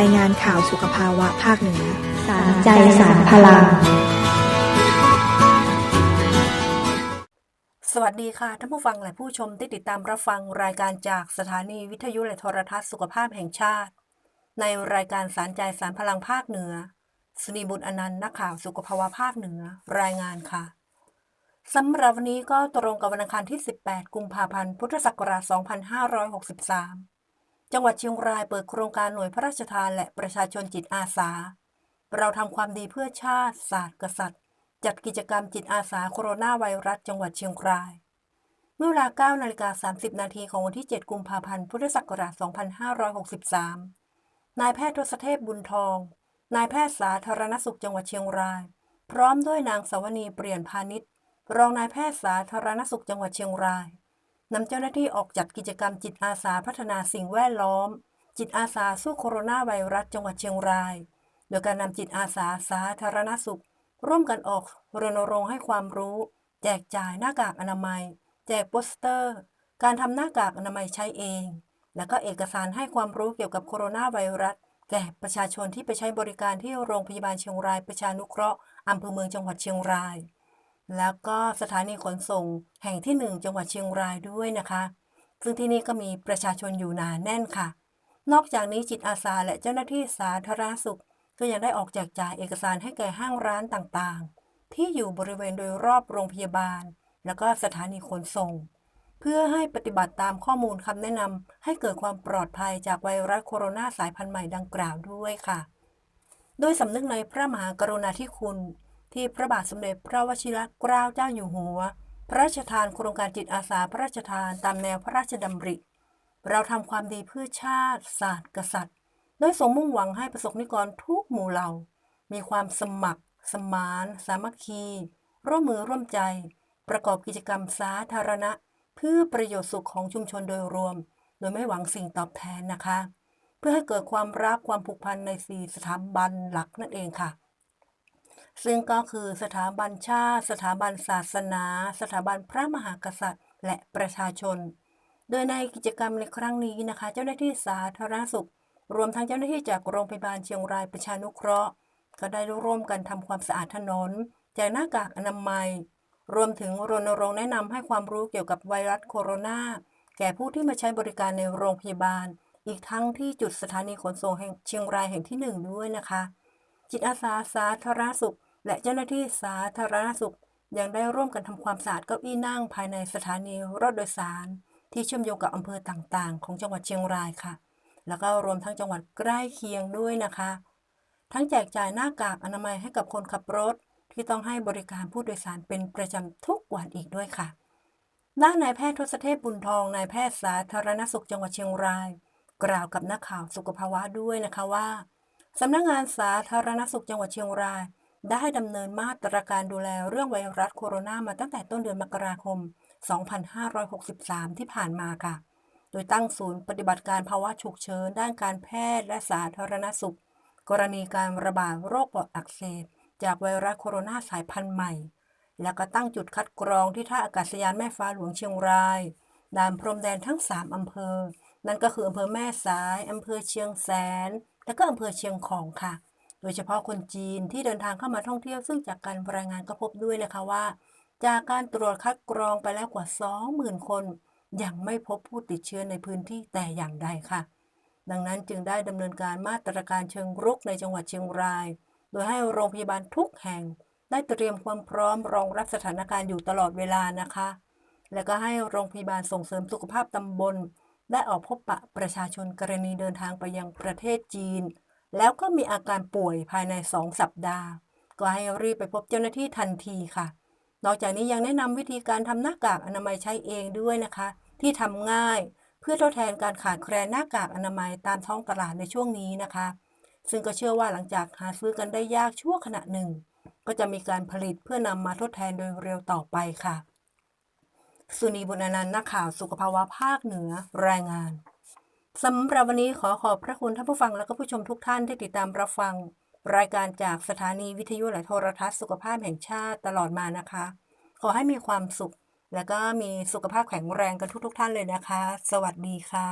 ายงานข่าวสุขภาวะภาคเหนือสารใจสารพลัง สวัสดีค่ะท่านผู้ฟังและผู้ชมที่ติดตามรับฟังรายการจากสถานีวิทยุและโทรทัศน์สุขภาพแห่งชาติ ในรายการสารใจสารพลังภาคเหนือสนีบุญอนันต์นักข่าวสุขภาวะภาคเหนือรายงานค่ะสำหรับวันนี้ก็ตรงกับวันอังคารที่ 18 กุมภาพันธ์ พุทธศักราช 2563 จังหวัดเชียงรายเปิดโครงการหน่วยพระราชทานและประชาชนจิตอาสา เราทำความดีเพื่อชาติศาสตร์กษัตริย์ จัดกิจกรรมจิตอาสาโคโรนาไวรัสจังหวัดเชียงราย เมื่อเวลา9นาฬิกา30 นาทีของวันที่ 7 กุมภาพันธ์ พุทธศักราช 2563 นายแพทย์ทศเทพบุญทอง นายแพทย์สาธารณสุขจังหวัดเชียงราย พร้อมด้วยนางสวนีเปลี่ยนพาณิชย์ รองนายแพทย์สาธารณสุขจังหวัดเชียงราย นำเจ้าหน้าที่ออกจัดกิจกรรมจิตอาสาพัฒนาสิ่งแวดล้อม จิตอาสาสู้โคโรนาไวรัสจังหวัดเชียงราย โดยการนำจิตอาสาสาธารณสุข ร่วมกันออกรณรงค์ให้ความรู้ แจกจ่ายหน้ากากอนามัย แจกโปสเตอร์ การทำหน้ากากอนามัยใช้เอง และก็เอกสารให้ความรู้เกี่ยวกับโคโรนาไวรัสแก่ประชาชนที่ไปใช้บริการที่โรงพยาบาลเชียงรายประชานุเคราะห์อำเภอเมืองจังหวัดเชียงราย แล้วก็สถานีขนส่งแห่งที่ 1 จังหวัดเชียงรายด้วยนะคะ ซึ่งที่นี่ก็มีประชาชนอยู่หนาแน่นค่ะ นอกจากนี้จิตอาสาและเจ้าหน้าที่สาธารณสุข ก็ยังได้ออกแจกจ่ายเอกสารให้แก่ห้างร้านต่างๆ ที่อยู่บริเวณโดยรอบโรงพยาบาล แล้วก็สถานีขนส่ง เพื่อให้ปฏิบัติตามข้อมูลคำแนะนำให้เกิดความปลอดภัยจากไวรัสโคโรนาสายพันธุ์ใหม่ดังกล่าวด้วยค่ะ โดยสำนึกในพระมหากรุณาธิคุณ ที่พระบาทสมเด็จพระวชิรเกล้าเจ้าอยู่หัว พระราชทานโครงการจิตอาสาพระราชทานตามแนวพระราชดำริ เราทำความดีเพื่อชาติ ศาสตร์ กษัตริย์ โดยสมมุ่งหวังให้ประสบนิกรทุกหมู่เหล่า มีความสมัคร สมาน สามัคคี ร่วมมือร่วมใจ ประกอบกิจกรรมสาธารณะ เพื่อประโยชน์สุขของชุมชนโดยรวม โดยไม่หวังสิ่งตอบแทนนะคะ เพื่อให้เกิดความรักความผูกพันในสี่สถาบันหลักนั่นเองค่ะ ซึ่งก็คือสถาบันชาติ สถาบันศาสนา สถาบันพระมหากษัตริย์ และประชาชน โดยในกิจกรรมในครั้งนี้นะคะ เจ้าหน้าที่สาธารณสุข รวมทั้งเจ้าหน้าที่จากโรงพยาบาลเชียงรายประชานุเคราะห์ ก็ได้ร่วมกันทำความสะอาดถนนแจกหน้ากากอนามัย รวมถึงรณรงค์แนะนำให้ความรู้เกี่ยวกับไวรัสโคโรนาแก่ผู้ที่มาใช้บริการในโรงพยาบาล อีกทั้งที่จุดสถานีขนส่งแห่งเชียงรายแห่งที่หนึ่งด้วยนะคะ จิตอาสาสาธารณสุข และเจ้าหน้าที่สาธารณสุขยังได้ร่วมกันทำความสะอาดเก้าอี้นั่งภายในสถานีรถโดยสาร ที่เชื่อมโยงกับอำเภอต่างๆ ของจังหวัดเชียงรายค่ะ แล้วก็รวมทั้งจังหวัดใกล้เคียงด้วยนะคะ ทั้งแจกจ่ายหน้ากากอนามัยให้กับคนขับรถ ที่ต้องให้บริการผู้โดยสารเป็นประจำทุกวันอีกด้วยค่ะ ด้านนายแพทย์ทศเทพบุญทองนายแพทย์สาธารณสุขจังหวัดเชียงราย กล่าวกับนักข่าวสุขภาวะด้วยนะคะว่าสำนักงงานสาธารณสุขจังหวัดเชียงราย ได้ดำเนินมาตรการดูแลเรื่องไวรัสโคโรนามาตั้งแต่ต้นเดือนมกราคม 2563 ที่ผ่านมาค่ะ โดยตั้งศูนย์ปฏิบัติการภาวะฉุกเฉินด้านการแพทย์และสาธารณสุข กรณีการระบาดโรคปอดอักเสบจากไวรัสโคโรนาสายพันธุ์ใหม่ แล้วก็ตั้งจุดคัดกรองที่ท่าอากาศยานแม่ฟ้าหลวงเชียงรายด่านพรมแดนทั้ง 3 อำเภอ นั่นก็คืออำเภอแม่สาย อำเภอเชียงแสน และก็อำเภอเชียงของค่ะ โดยเฉพาะคนจีนที่เดินทางเข้ามาท่องเที่ยวซึ่งจากการรายงานก็พบด้วยนะคะว่า จากการตรวจคัดกรองไปแล้วกว่า 20,000 คน ยังไม่พบผู้ติดเชื้อในพื้นที่แต่อย่างใดค่ะ ดังนั้นจึงได้ดำเนินการมาตรการเชิงรุกในจังหวัดเชียงราย โดยให้โรงพยาบาลทุกแห่ง ได้เตรียมความพร้อมรองรับสถานการณ์อยู่ตลอดเวลานะคะ และก็ให้โรงพยาบาลส่งเสริมสุขภาพตำบล ได้ออกพบปะประชาชนกรณีเดินทางไปยังประเทศจีน แล้วก็มีอาการป่วยภายใน 2 สัปดาห์ ก็ให้รีบไปพบเจ้าหน้าที่ทันทีค่ะ นอกจากนี้ยังแนะนำวิธีการทำหน้ากากอนามัยใช้เองด้วยนะคะ ที่ทำง่ายเพื่อทดแทนการขาดแคลนหน้ากากอนามัยตามท้องตลาดในช่วงนี้นะคะ ซึ่งก็เชื่อว่าหลังจากหาซื้อกันได้ยากชั่วขณะหนึ่ง ก็จะมีการผลิตเพื่อนำมาทดแทนโดยเร็วต่อไปค่ะ สุนีบุญอนันต์นักข่าวสุขภาวะภาคเหนือรายงาน สำหรับวันนี้ขอขอบพระคุณท่านผู้ฟังและก็ผู้ชมทุกท่านที่ติดตามรับฟัง รายการจากสถานีวิทยุและโทรทัศน์สุขภาพแห่งชาติตลอดมานะคะ ขอให้มีความสุข และก็มีสุขภาพแข็งแรงกันทุก ๆ ท่านเลยนะคะ สวัสดีค่ะ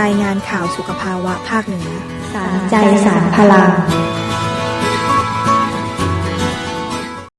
รายงานข่าวสุขภาวะภาคเหนือ สารใจสารพลัง